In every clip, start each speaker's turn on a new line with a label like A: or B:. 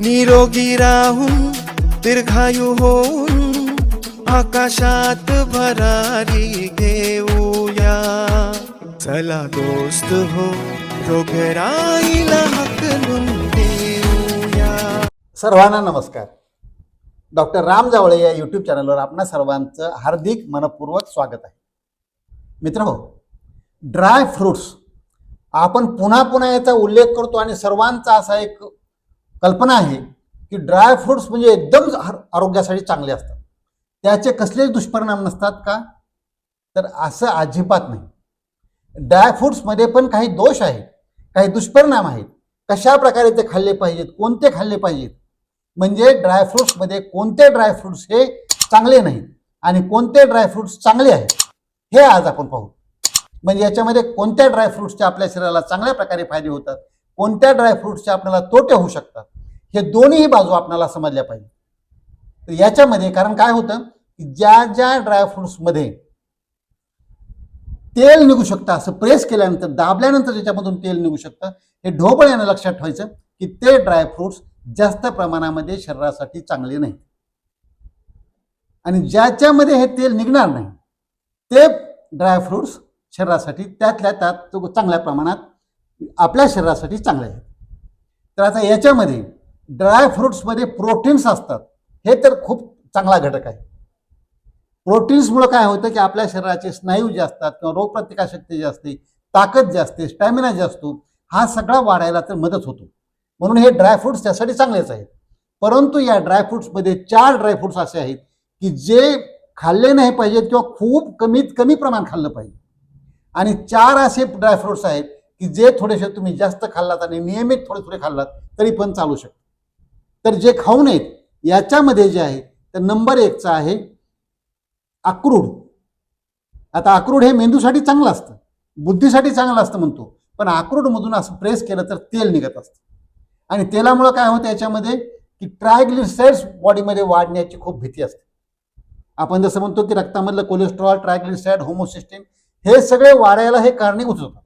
A: निरोगी राहून दीर्घायू होऊन आकाशात भरारी घेऊया. चला दोस्त हो रोगराईला हकलून देऊया.
B: सर्वांना नमस्कार. डॉक्टर राम जावळे या यूट्यूब चॅनलवर आपणा सर्वांचं हार्दिक मनपूर्वक स्वागत आहे. मित्र हो ड्राय फ्रुट्स आपण पुन्हा पुन्हा याचा उल्लेख करतो आणि सर्वांचा असा एक कल्पना आहे की ड्राय फ्रुट्स म्हणजे एकदम आरोग्यासाठी चांगले असतात. त्याचे कसलेच दुष्परिणाम नसतात का? तर असं अजिबात नाही. ड्राय फ्रुट्समध्ये पण काही दोष आहेत काही दुष्परिणाम आहेत. कशा प्रकारे ते खाल्ले पाहिजेत कोणते खाल्ले पाहिजेत? म्हणजे ड्रायफ्रुट्समध्ये कोणते ड्रायफ्रुट्स हे चांगले नाहीत आणि कोणते ड्रायफ्रुट्स चांगले आहेत हे आज आपण पाहू. म्हणजे याच्यामध्ये कोणत्या ड्रायफ्रुट्सचे आपल्या शरीराला चांगल्या प्रकारे फायदे होतात? कोणत्या ड्रायफ्रुट्सचे आपल्याला तोटे होऊ शकतात? हे दोन्ही बाजू आपणाला समजल्या पाहिजे. तर याच्यामध्ये कारण काय होतं? की ज्या ज्या ड्रायफ्रुट्समध्ये तेल निघू शकतं असं प्रेस केल्यानंतर दाबल्यानंतर ज्याच्यामधून तेल निघू शकतं हे ढोबळ यानं लक्षात ठेवायचं की ते ड्रायफ्रुट्स जास्त प्रमाणामध्ये शरीरासाठी चांगले नाही आणि ज्याच्यामध्ये हे तेल निघणार नाही ते ड्रायफ्रुट्स शरीरासाठी त्यातल्या त्यात चांगल्या प्रमाणात आपल्या शरीरासाठी चांगले आहेत. तर आता याच्यामध्ये ड्रायफ्रुट्समध्ये प्रोटीन्स असतात. हे तर खूप चांगला घटक आहे. प्रोटीन्समुळं काय होतं की आपल्या शरीराचे स्नायू जे असतात किंवा रोगप्रतिकारशक्ती जी असते ताकद जी असते स्टॅमिना जे असतो हा सगळा वाढायला तर मदत होतो. म्हणून हे ड्रायफ्रुट्स त्यासाठी चांगलेच आहेत. परंतु या ड्रायफ्रुट्समध्ये चार ड्रायफ्रुट्स असे आहेत की जे खाल्ले नाही पाहिजेत किंवा खूप कमीत कमी प्रमाण खाल्लं पाहिजे. आणि चार असे ड्रायफ्रुट्स आहेत की जे थोडेसे तुम्ही जास्त खाल्लात आणि नियमित थोडे थोडे खाल्लात तरी पण चालू शकतो. तर जे खाऊ नयेत याच्यामध्ये जे आहे तर नंबर एकचं आहे अक्रूड. आता अक्रूड हे मेंदूसाठी चांगलं असतं बुद्धीसाठी चांगलं असतं म्हणतो पण अक्रूडमधून असं प्रेस केलं तर तेल निघत असतं. आणि तेलामुळं काय होतं याच्यामध्ये की ट्रायग्लिसराइड्स बॉडीमध्ये वाढण्याची खूप भीती असते. आपण जसं म्हणतो की रक्तामधलं कोलेस्ट्रॉल ट्रायग्लिसराइड होमोसिस्टीन हे सगळे वाढायला हे कारणीभूत होतात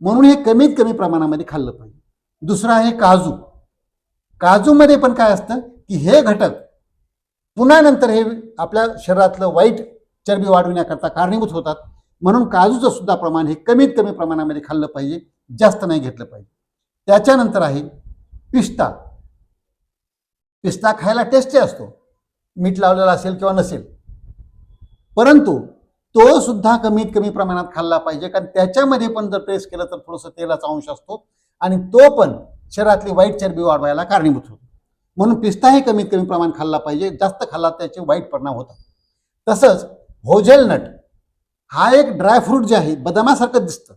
B: म्हणून हे कमीत कमी प्रमाणामध्ये खाल्लं पाहिजे. दुसरं आहे काजू. काजूमध्ये पण काय असतं की हे घटक पुन्हा नंतर हे आपल्या शरीरातलं वाईट चरबी वाढविण्याकरता कारणीभूत होतात. म्हणून काजूचं सुद्धा प्रमाण हे कमीत कमी प्रमाणामध्ये खाल्लं पाहिजे जास्त नाही घेतलं पाहिजे. त्याच्यानंतर आहे पिस्ता. पिस्ता खायला टेस्टी असतो. मीठ लावलेला असेल किंवा नसेल. परंतु तो सुद्धा कमीत कमी प्रमाणात खाल्ला पाहिजे. कारण त्याच्यामध्ये पण जर प्रेस केलं तर थोडंसं तेलाचा अंश असतो आणि तो पण शरीरातली वाईट चरबी वाढवायला कारणीभूत होतो. म्हणून पिस्ता हे कमीत कमी प्रमाण खाल्ला पाहिजे जास्त खाल्ला त्याचे वाईट परिणाम होतात. तसंच होजेलनट हा एक ड्रायफ्रूट जे आहे बदामासारखं दिसतं.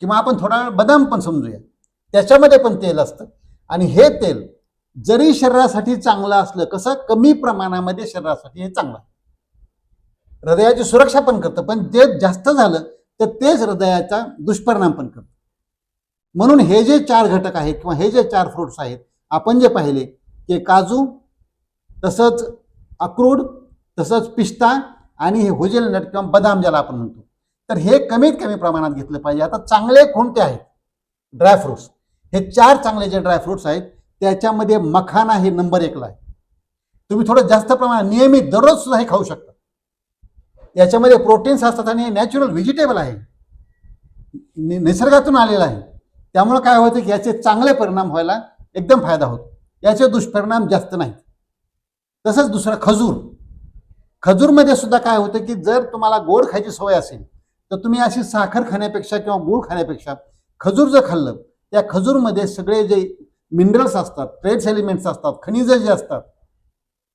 B: किंवा आपण थोडा वेळ बदाम पण समजूया. त्याच्यामध्ये पण तेल असतं. आणि हे तेल जरी शरीरासाठी चांगलं असलं कसं कमी प्रमाणामध्ये शरीरासाठी हे चांगलं हृदयाची सुरक्षा पण करतं. पण ते जास्त झालं तर तेच हृदयाचा दुष्परिणाम पण करतं. म्हणून हे जे चार घटक आहेत किंवा हे जे चार फ्रुट्स आहेत आपण जे पाहिले ते काजू तसंच अक्रूड तसंच पिस्ता आणि हे होजेलनट किंवा बदाम ज्याला आपण म्हणतो. तर हे कमीत कमी प्रमाणात घेतलं पाहिजे. आता चांगले कोणते आहेत? ड्रायफ्रुट्स हे चार चांगले जे ड्रायफ्रुट्स आहेत त्याच्यामध्ये मखाना हे नंबर एकला आहे. तुम्ही थोडं जास्त प्रमाणात नियमित दररोज सुद्धा हे खाऊ शकता. याच्यामध्ये प्रोटीन्स असतात आणि हे नॅचरल व्हेजिटेबल आहे. नि- निसर्गातून आलेलं आहे. त्यामुळे काय होतं की याचे चांगले परिणाम व्हायला एकदम फायदा होतो. याचे दुष्परिणाम जास्त नाहीत. तसंच दुसरं खजूर. खजूरमध्ये सुद्धा काय होतं की जर तुम्हाला गोड खायची सवय असेल तर तुम्ही अशी साखर खाण्यापेक्षा किंवा गूळ खाण्यापेक्षा खजूर जर खाल्लं त्या खजूरमध्ये सगळे जे मिनरल्स असतात ट्रेड्स एलिमेंट्स असतात खनिजं जे असतात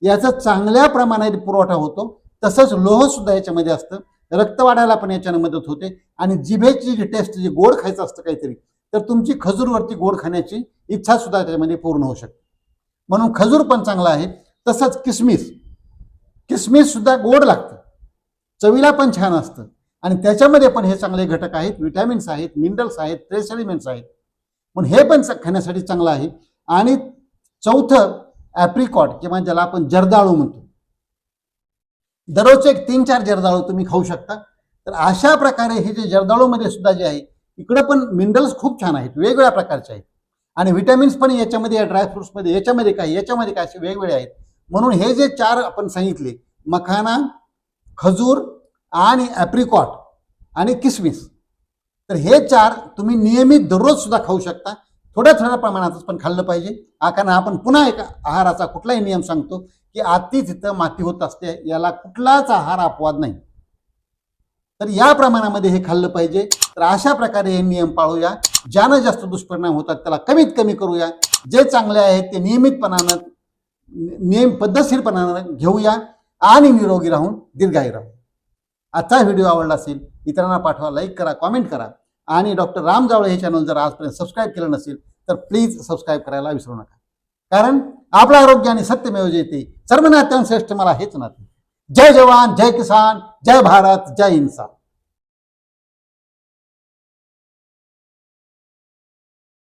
B: याचा चांगल्या प्रमाणात पुरवठा होतो. तसंच लोह सुद्धा याच्यामध्ये असतं. रक्त वाढायला पण याच्याने मदत होते. आणि जिभेची जी टेस्ट जी गोड खायचं असतं काहीतरी तर तुमची खजूरवरती गोड खाण्याची इच्छा सुद्धा त्याच्यामध्ये पूर्ण होऊ शकते. म्हणून खजूर पण चांगला आहे. तसंच किसमिस. किसमिस सुद्धा गोड लागतं. चवीला पण छान असतं. आणि त्याच्यामध्ये पण हे चांगले घटक आहेत. विटॅमिन्स आहेत मिनरल्स आहेत ट्रेस एलिमेंट्स आहेत. म्हणून हे पण खाण्यासाठी चांगलं आहे. आणि चौथं ॲप्रिकॉट किंवा ज्याला आपण जर्दाळू म्हणतो. दररोज एक तीन चार जर्दाळू तुम्ही खाऊ शकता. तर अशा प्रकारे हे जे जर्दाळूमध्ये सुद्धा जे आहे इकडे पण मिनरल्स खूप छान आहेत वेगवेगळ्या प्रकारचे आहेत. आणि व्हिटॅमिन्स पण याच्यामध्ये या ड्रायफ्रुट्समध्ये याच्यामध्ये काय याच्यामध्ये काय असे वेगवेगळे आहेत. म्हणून हे जे चार आपण सांगितले मखाना खजूर आणि ॲप्रिकॉट आणि किसमिस तर हे चार तुम्ही नियमित दररोज सुद्धा खाऊ शकता. थोड्या थोड्या प्रमाणातच पण खाल्लं पाहिजे. कारण आपण पुन्हा एक आहाराचा कुठलाही नियम सांगतो की आती तिथं माती होत असते याला कुठलाच आहार अपवाद नाही. तर या प्रमाणामध्ये हे खाल्लं पाहिजे. तर अशा प्रकारे हे नियम पाळूया. ज्यानं जास्त दुष्परिणाम होतात त्याला कमीत कमी करूया. जे चांगले आहेत ते नियमितपणानं नियम पद्धतशीरपणानं घेऊया आणि निरोगी राहून दीर्घायी राहू. आजचा व्हिडिओ आवडला असेल इतरांना पाठवा लाईक करा कॉमेंट करा आणि डॉक्टर राम जावळे हे चॅनल जर आजपर्यंत सबस्क्राईब केलं नसेल तर प्लीज सबस्क्राईब करायला विसरू नका. कारण आपलं आरोग्य आणि सत्यमेव जयते सर्वनाथांश्रेष्ठ मला हेच नाते. जय जवान जय किसान जय भारत जय इन्सान